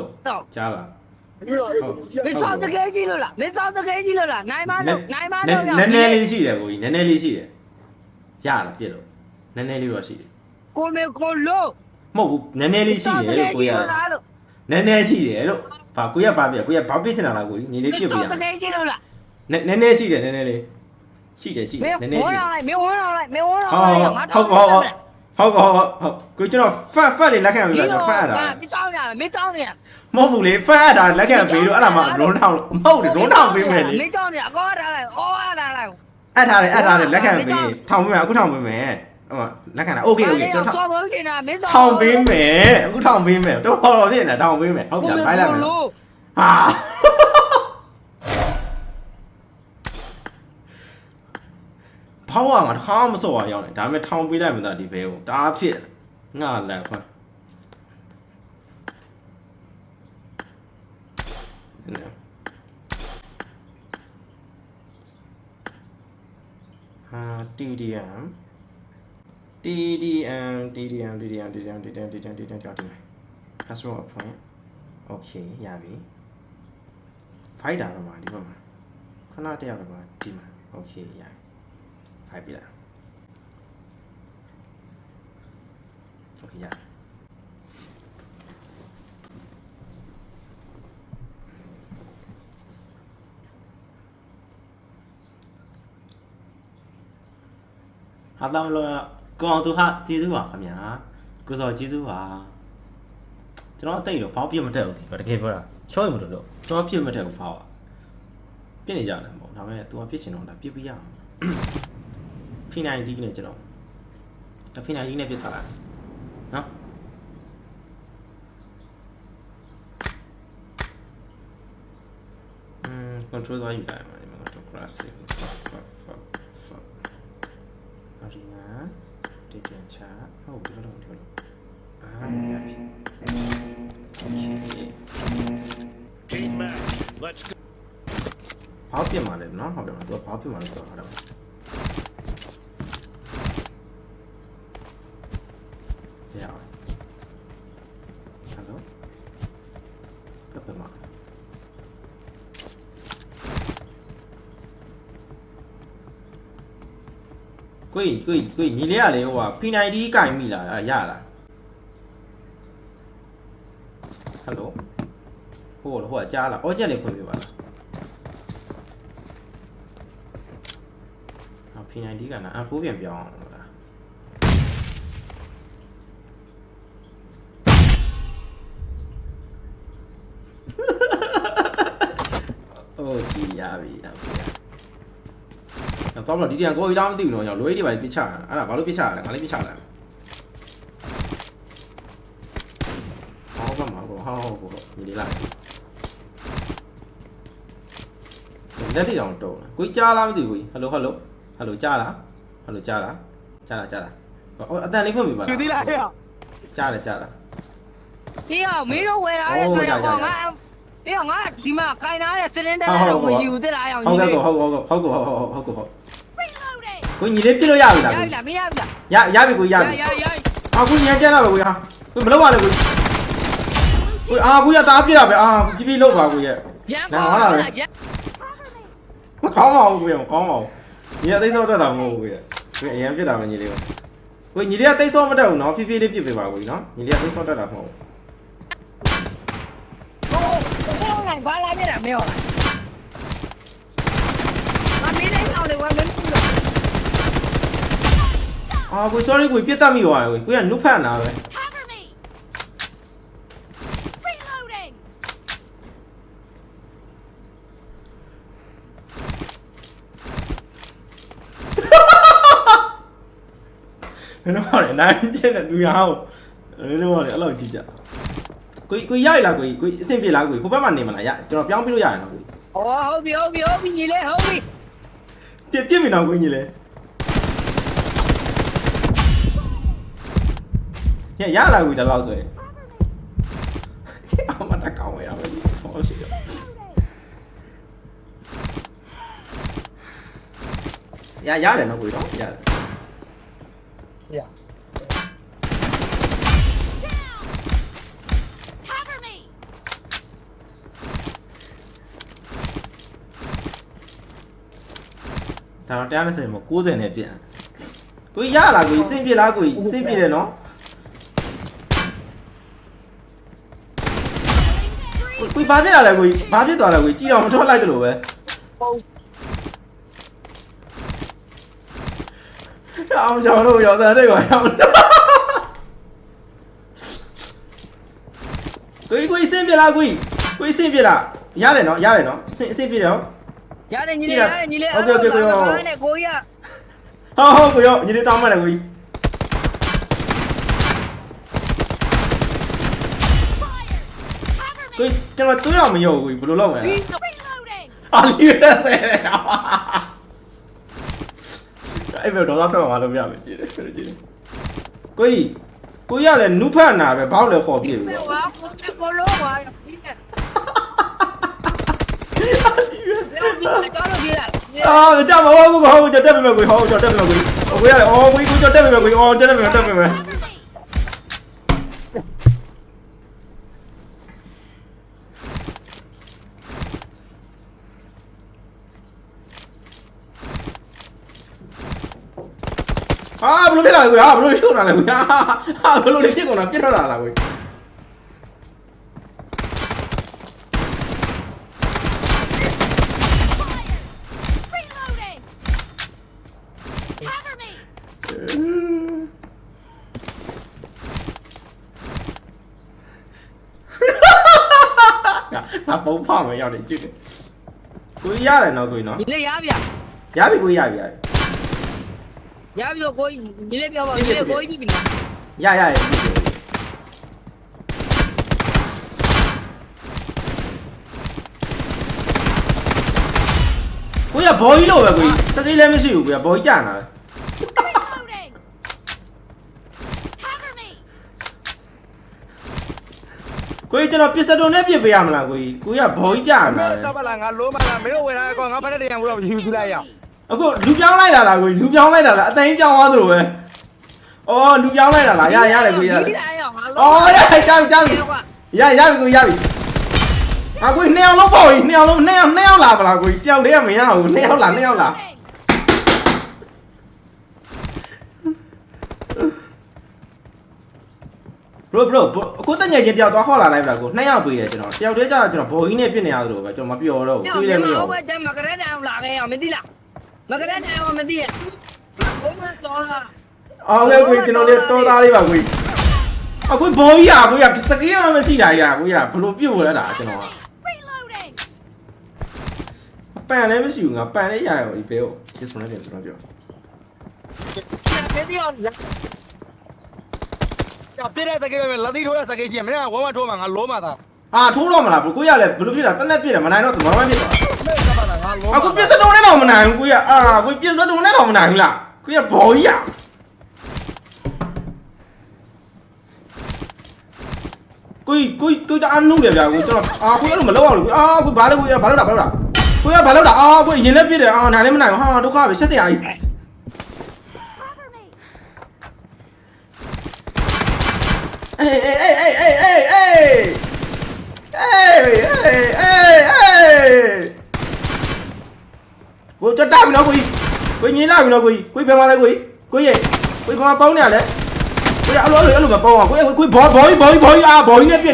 လိုတော့ကြားလားမင်းစောတကယ်ကြီးလို့လားမင်းစောတကယ်ကြီးလို့လားနိုင်မလို့နိုင်မလို့နည်းနည်းလေးရှိတယ်ကိုကြီးနည်းနည်းလေးရှိတယ်ရလားပြစ်လို့နည်းနည်းလေးတော့ရှိတယ်ကိုမေကိုလို့မဟုတ်ဘူးနည်းနည်းလေးရှိတယ်လို့ကိုရလို့နည်းနည်းရှိတယ်လို့ဘာကိုရဘာပြကိုရဘာပြစ်ချင်တာလားကိုကြီးညီလေးပြစ်ပြရတကယ်ကြီးလို့လားနည်းနည်းရှိတယ်နည်းနည်းလေးရှိတယ်ရှိတမယ်င်းနည်းနည်းဝရှိန်းတယ်အောင်လိုက်မင်းဝန်းအောင်လိုက်မင်းဝန်းအောင်ဟုတ်လိုက်ဟုတ်ဟုတ်ဟုတ်ဟုတ်ဟုတ်ဟုတ်ကိုကျွန်တော်ဖတ်ဖတ်လေးလက်ခံပြီးတော့ဖတ်ရတာမင်းတောင်းရမင်းတောင်းနေ မဟုတ်ဘူးလေဖတ်ရတာလက်ခံပြီးတော့အဲ့ဒါမှရုံးထောင်းမဟုတ်တယ်ရုံးထောင်းပေးမယ်လေ မင်းတောင်းနေအကောထားလိုက်အော်အားထားလိုက် အပ်ထားတယ်အပ်ထားတယ်လက်ခံပေးထောင်ပေးမယ်အခုထောင်ပေးမယ်ဟိုလက်ခံတာโอเคโอเคကျွန်တော် ဆောဘုန်းနေတာမင်း ထောင်ပေးမယ်အခုထောင်ပေးမယ်တော့တော်ဖြစ်နေတာထောင်ပေးမယ်ဟုတ်ပြီဖိုင်လိုက်မယ်ဟာဘောင်းကငါတစ်ခါမစော်ရအောင်လေဒါပေမဲ့ထောင်ပေးလိုက်မှသာဒီဘဲကိုဒါဖြစ်ငါလည်းခွန်း TDM TDM TDM TDM TDM TDM TDM TDM ကြောက်တယ် customer appoint okay ရပြီ fighter တော့မှာဒီဘက်မှာခဏတယောက်တော့မှာဒီမှာ okay ရပြီ fight ပြီလား okay ရပြီ ဟာတမလို့ကိုအောင်သူဟာကျေးဇူးပါခင်ဗျာကိုစောကျေးဇူးပါကျွန်တော်အသိတော့ဘောင်းပြစ်မတက်ဘူးဒီတကယ်ပြောတာချောရင်မလို့လို့ကျွန်တော်ပြစ်မတက်ဘူးဘောင်းอ่ะပြစ်နေကြတယ်ပေါ့ဒါပေမဲ့ तू ကပြစ်ချင်တော့ဒါပြစ်ပြရအောင်ဖီနိုင်ဒီနဲ့ကျွန်တော်ဒါဖီနိုင်ဒီနဲ့ပြစ်သွားတာနော်อืม control သွားယူလိုက်ပါဒီမှာ control class 5 5 5 နောက်ဒီမှာဒီပြန်ချဟုတ်ဒီလိုလုပ်ဒီလိုလုပ်အာရပြီ Team match. Let's go. ဘာဖြစ်မှာလဲနော်ဟုတ်တယ်မဟုတ်ဘူးဘာဖြစ်မှာလဲဆိုတော့ဟုတ်တယ် ကိုကြီးကိုကြီးကိုကြီးညီလေးကလေဟိုက P90 ကင်မိလားအဲ့ရလားဟယ်လိုဟိုဟိုကကြားလားအော်ချက်လေးဖွင့်ပြပါလား အ P90 ကနာ F4 ပြန်ပြောင်းအောင်လို့လားโอเคရပြီရ ပြီတော့တော့ဒီတည်းကိုကြီးတောင်းမသိဘူးနော်ကျွန်တော်လွေးတွေပါပြစ်ချတာအဲ့ဒါဘာလို့ပြစ်ချရလဲငါလည်းပြစ်ချလာဟောပါမှာဘောဟောဟောဘောညီလေးလာလက်တွေတောင်တုံးကိုကြီးကြားလားမသိဘူးကိုကြီးဟယ်လိုဟယ်လိုဟယ်လိုကြားလားဟယ်လိုကြားလားကြားလားကြားလားဟောအတန်လေးဖွင့်ပြပါလားယူသေးလားဟဲ့ကြားတယ်ကြားလားဒီအောင်မင်းတို့ဝယ်ထားတဲ့ဟုတ်တွေ့ရတော့ရရငါ ဒီအောင်ငါဒီမှာခိုင်းထားတဲ့စလင်းတက်တော့မယူသေးလားအောင်ဟုတ်ကဲ့ကိုဟုတ်ဟုတ်ဟုတ်ဟုတ်ဟုတ်ဟုတ်ဟုတ်ဟုတ်ကိုညီလေးပြစ်လို့ရပြီလားရကိုပြီလားမရပြီလားရရပြီကိုရရပြီရရအာကိုညံပြန်လာပဲကိုရကိုမလုပ်ပါနဲ့ကိုကိုအာကိုရတားပြတာပဲအာကြည့်ပြီးလုပ်ပါကိုရရန်ပေါ်လာရမကောင်းပါဘူးကိုရမကောင်းပါဘူးညီအသိစောတတ်တာမဟုတ်ဘူးကိုရကိုအရင်ပြတာပဲညီလေးကိုကိုညီလေးကသိစောမတတ်ဘူးနော်ဖြည်းဖြည်းလေးပြစ်ပေးပါကိုနော်ညီလေးကသိစောတတ်တာမဟုတ်ဘူး ဟိုဟိုနိုင်ဘာလာနေတာမင်းဟောမမင်းလေးအောင်လေဝမ်းမင်းအာကို sorry ကိုပြစ်တတ်မိသွားတယ်ကိုကိုရနုဖတ်နာပဲ Cover me! Reloading! ဘယ်တော့မှလည်းနိုင်ချင်းတဲ့သူရအောင်ဘယ်တော့မှလည်းအဲ့လိုကြည့်ကြ ကိုကိုရရလားကိုကိုအဆင်ပြေလားကိုဟိုဘက်မှာနေမလားရကျွန်တော်ပြောင်းပြလို့ရရင်နော်ကိုဟောဟုတ်ပြီဟုတ်ပြီဟုတ်ပြီညီလေးဟုတ်ပြီပြစ်ပြစ်မိတော့ကိုကြီးလေရရလာကိုဒါတော့ဆိုရင်အမတကောင်းရမယ်ဟောရှိရရရတယ်နော်ကိုတော့ရတယ် ရ Cover me! ဒါတော့120မဟုတ်90နဲ့ပြန်ကိုကြီးရလားကိုကြီးစင်ပြလားကိုကြီးစင်ပြတယ်နော်ကိုကြီးဘာဖြစ်လာလဲကိုကြီးဘာဖြစ်သွားလဲကိုကြီးကြည့်တော့မထွက်လိုက်သလိုပဲအောင်ကြောင်လို့ရောက်တဲ့ကွာအောင်ကိုကြီးကိုကြီးစင်ပြလားကိုကြီးကိုကြီးစင်ပြလားရတယ်နော်ရတယ်နော်စင်စင်ပြတယ်နော် ရတယ်ညီလေးရတယ်ညီလေးဟုတ်ကဲ့ဟုတ်ကဲ့ဟုတ်ကဲ့အဲ့နဲ့ကိုကြီးကဟောဟောကိုရောညီလေးတောင်းမှလည်းကိုကြီးကိုကြီးကျွန်တော်တွေးတော့မရောဘူးကိုကြီးဘယ်လိုလုပ်မလဲ Reloading! အာလီရဆဲအဲ့ဘယ်တော့တော့ထွက်မှာလို့ပြမယ်ကြည့်တယ်ကြည့်တယ်ကိုကြီးကိုကြီးကလည်းနုဖတ်နာပဲဘောက်လည်းခေါ်ပြပြီဘယ်ပေါ့ဝါ ကိုချက်ကိုလို့ဝါပြီးတယ်ဘယ်လိုပြီးတော့လို့ပြီးတာအာကြောက်မဟုတ်ဘူးဟောကြောက်တက်ပြီမယ်ကိုကြီးဟောကြောက်တက်ပြီမယ်ကိုကြီးကိုကြီးကလည်းအော်ကိုကြီးကိုကြောက်တက်ပြီမယ်ကိုကြီးအော်တက်ပြီမယ်တက်ပြီမယ် Cover me! ဟာဘယ်လိုဖြစ်လာလဲကိုကြီးဟာဘယ်လိုရှုပ်လာလဲကိုကြီးဟာဟာဘယ်လိုဖြစ်ကုန်တာပြတ်ထွက်လာလားကိုကြီး Reloading! Cover me! ငါပုံဖောက်မယ်ရောက်နေကြည့်တယ်ကိုကြီးရတယ်နော်ကိုကြီးနော်ညီလေးရဗျရပြီကိုကြီးရပြီရပြီရပြီကိုကြီးညီလေးပြောပါညီလေးကိုကြီးပြီနော်ရရရကိုကြီးကဘော်ကြီးလို့ပဲကိုကြီးစကိလည်းမရှိဘူးကိုကြီးကဘော်ကြီးကြာနာပဲ Reloading! Cover me! ကိုကြီးကျွန်တော်ပစ္စတိုနဲ့ပြစ်ပေးရမလားကိုကြီးကိုကြီးကဘော်ကြီးကြာနာစပါလာငါလုံးမလားမင်းတို့ဝယ်လာကောငါဖက်တဲ့တရံဘူးတော့ယူပြလိုက်ရအောင်အခုလူပြောင်းလိုက်တာလားကိုကြီးလူပြောင်းလိုက်တာလားအသိပြောင်းသွားသလိုပဲအော်လူပြောင်းလိုက်တာလားရရတယ်ကိုကြီးရတယ်ပြီးတာရောငါအော်ရရကြောက်ကြောက်ရရပြီကိုကြီးရပြီအကိုကြီးနှစ်ယောက်လုံးပေါ့ကြီးနှစ်ယောက်လုံးနှစ်ယောက်နှစ်ယောက်လာပါလားကိုကြီးတယောက်တည်းကမရဘူးနှစ်ယောက်လာနှစ်ယောက်လာ bro bro ကိုတက်ငယ်ချင်းတယောက်သွားခေါ်လာလိုက်ပါကိုနှစ်ယောက်ပေးတယ်ကျွန်တော်တယောက်တည်းကျတော့ကျွန်တော်ဘော်ကြီးနဲ့ပြစ်နေရသလိုပဲကျွန်တော်မပြောတော့ဘူးတွေးလည်းမရော ဘယ်ကျမကရက်တောင်လာခဲ့အောင်မသိလားမကရက်တောင်မသိရဘုံမတော်လား အော်လေကိုကျွန်တော်လေးတော်သားလေးပါကိုအခုဘော်ကြီးอ่ะကိုရစကီးမှမရှိတာကြီးอ่ะကိုရဘလို့ပြစ်ဖို့လဲတာကျွန်တော်က Reloading! ပန်လည်းမရှိဘူးငါပန်လည်းရရောဒီဘဲကိုဒီစမလေးကျွန်တော်ပြော မသိအောင်ကြောက်ပြတဲ့တကယ်ပဲလက်သီးထိုးတဲ့စကေးကြီးမင်းကဝမ်းမထိုးမှာငါလုံးမသားအာထိုးတော့မလားကိုရလည်းဘလို့ဖြစ်တာတက်လက်ပြစ်တယ်မနိုင်တော့ဘာမှမဖြစ်တော့မင်းစပါလာငါလုံးအခုပြစ်စတုံးနဲ့တော့မနိုင်ဘူးကိုရအာကိုပြစ်စတုံးနဲ့တော့မနိုင်ဘူးလားကိုရဘော်ကြီးอ่ะကိုကိုကိုတအားနုတယ်ဗျာကိုကျွန်တော်အာကိုအဲ့လိုမလုပ်အောင်လို့အာကိုဘာလဲကိုရဘာလုပ်တာဘာလုပ်တာကိုရဘာလုပ်တာအာကိုရင်လည်းပြစ်တယ်အာနိုင်လည်းမနိုင်ဘူးဟာဒုက္ခပဲဆက်တရားကြီး Cover me! အေးအေးအေးအေးအေးအေးအေးအေးအေးအေးအေးကိုကြတာပြီနော်ကိုကြီးကိုညီလာပြီနော်ကိုကြီးကိုဘယ်မှာလဲကိုကြီးကိုရဲ့ကိုဘာပေါင်းနေရလဲကိုရအဲ့လိုအဲ့လိုမပေါင်းအောင်ကိုကိုဘောဘောကြီးဘောကြီးဘောကြီးအာဘောကြီးနဲ့ပြ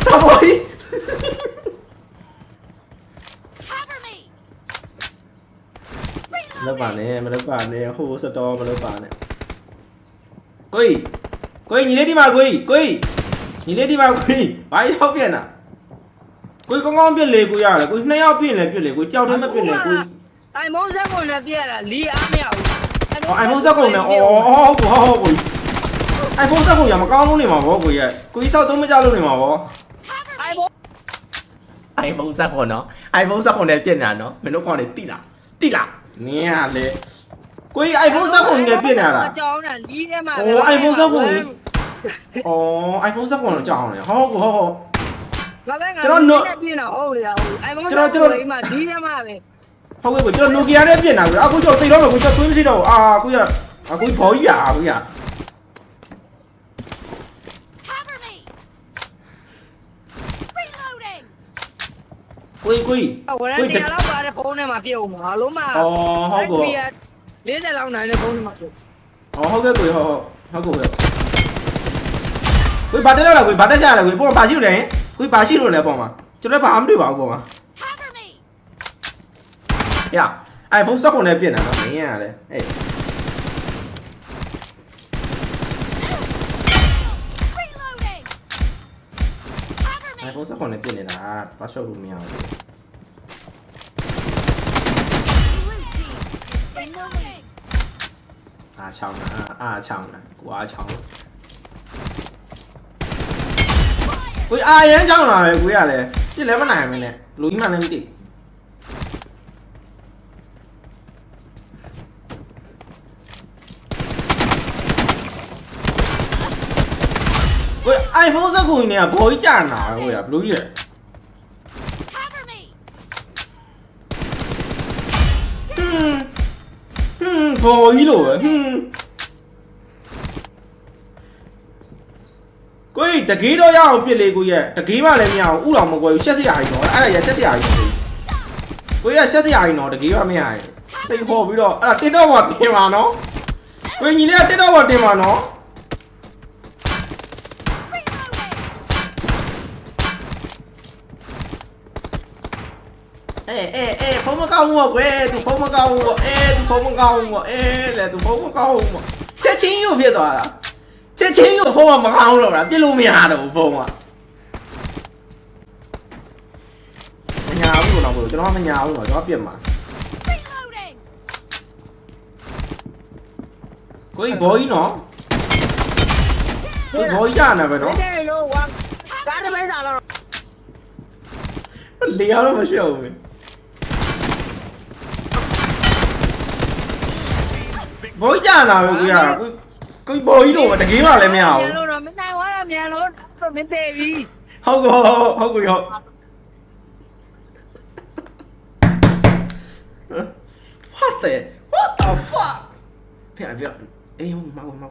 စ်နေရအာဘောကြီးဘောကြီး Cover me! မင်းဖိန်အောင်လုံးပါလိုက်အာဘောကြီးဘောကြီးဘောကြီးအာစာဘောကြီးစာဘောကြီးစာဘောကြီး Cover me! မလုပ်ပါနဲ့မလုပ်ပါနဲ့ဟိုစတော်မလုပ်ပါနဲ့ကိုကြီးကိုကြီးညီလေးဒီမှာကိုကြီးကိုကြီးညီလေးဒီမှာကိုကြီးဘာရောက်ပြန်တာကိုကြီးကောင်းကောင်းပြစ်လေကိုရတယ်ကိုကြီးနှစ်ယောက်ပြစ်လေပြစ်လေကိုကြီးကြောက်တယ်မပြစ်လေကိုကြီးအိုင်မုန်းစက်ကုန်နဲ့ပြရတာလီအားမရဘူးအော် iPhone 7ကုန်နဲ့အော်အော်ကိုဟောဟောကိုကြီး iPhone 7ကုန်ရမကောင်းလို့နေမှာဗောကိုကြီးရဲ့ကိုကြီးစောက်သုံးမကြလို့နေမှာဗောအိုင်မုန်း iPhone 7ကုန်နော် iPhone 7ကုန်နဲ့ပြစ်နေတာနော်မင်းတို့ကောင်နေတိလားတိလားနင်းရလေကိုကြီး iPhone 7ကုန်နဲ့ပြစ်နေတာလားကြောင်းတာလီထဲမှာအိုး iPhone 7ကုန်อ๋อ iPhone 7ကုန်တော့ကြောက်အောင်လေဟောကိုဟောဟောဘာပဲငါကျွန်တော်နော်ပြင်းတော့ဟုတ်လေဟုတ်အိုင်မုန်းကျွန်တော်ကျွန်တော်ဒီမှာလီထဲမှာပဲဟုတ်ကဲ့ကိုကျွန်တော် Nokia နဲ့ပြင်တာကိုအခုကျွန်တော်သိတော့မယ်ကိုကျွန်တော်တွေးမရှိတော့ဘူးအာကိုရအခုဘောကြီးရအခုရ Cover me. Reloading. ကိုကြီးကိုကြီးဝရန်တရားလောက်ပါတဲ့ဖုန်းထဲမှာပြုတ်မှာလုံးမအော်ဟုတ်ကော40လောက်နိုင်တဲ့ဖုန်းထဲမှာပြုတ်အော်ဟုတ်ကဲ့ကိုကြီးဟုတ်ဟုတ်ဟုတ်ကောကိုကြီးဘာတက်လောက်လာကိုကြီးဘာတက်ရှာလာကိုကြီးပေါ်မှာဘာရှိလို့လဲကိုကြီးဘာရှိလို့လဲပေါ်မှာကျွန်တော်ဘာမှမတွေ့ပါဘူးပေါ်မှာ Cover me. ရ iPhone 16နဲ့ပြင်တာနော်မင်းရတယ်အေး 69နဲ့ပြစ်နေတာသွားရှော့လို့မရဘူး အားချောင်းတာအားချောင်းတာကိုအားချောင်းကိုအားရမ်းချောင်းတာပဲကိုရလဲပြစ်လဲမနိုင်မင်းနဲ့လူကြီးမှလည်းမသိဘူး iPhone 16နဲ့ကဘောကြီးကြာနာပဲကိုရဘလူးကြီးလေ Cover me. ဟွန်းဟွန်းဘောကြီးလိုပဲဟွန်းကိုကြီးတကေးတော့ရအောင်ပြစ်လေကိုကြီးတကေးမှလည်းမရအောင်ဥတော်မကွယ်ဘူးရှက်စရာကြီးတော့အဲ့ဒါရရှက်စရာကြီးကိုကြီးကရှက်စရာကြီးတော့တကေးမှမရရင်စိတ်ခေါ်ပြီးတော့အဲ့ဒါတစ်တော့ပေါ်တင်ပါနော်ကိုကြီးညီလေးကတစ်တော့ပေါ်တင်ပါနော် Reloading. အေးအေးအေးဖုန်းမကောင်းဘူးကွယ်သူဖုန်းမကောင်းဘူးအေးသူဖုန်းမကောင်းဘူးအေးလေသူဖုန်းမကောင်းဘူးချက်ချင်းရုပ်ဖြစ်သွားတာချက်ချင်းရုပ်ဖုန်းကမကောင်းတော့တာပြစ်လို့မရတော့ဘူးဖုန်းကမညာဘူးတော့ကျွန်တော်မညာဘူးတော့ကျွန်တော်ပြစ်မှာ Reloading. ကိုကြီးဘောကြီးနော်ကိုဘောကြီးရနာပဲနော်တဲ့လို့ဝါကားတစ်ပိစားတော့လေရတော့မရှိဘူး ဘောကြီးရနာပဲကိုရကိုကိုဘောကြီးတော့တကယ်မှလည်းမရဘူးလို့တော့မနိုင်ဝါရမြန်လို့တော့မတည်ပြီဟုတ်ကောဟုတ်ကောဟုတ် What the What the fuck ဖေဖေအေးဟိုမမမ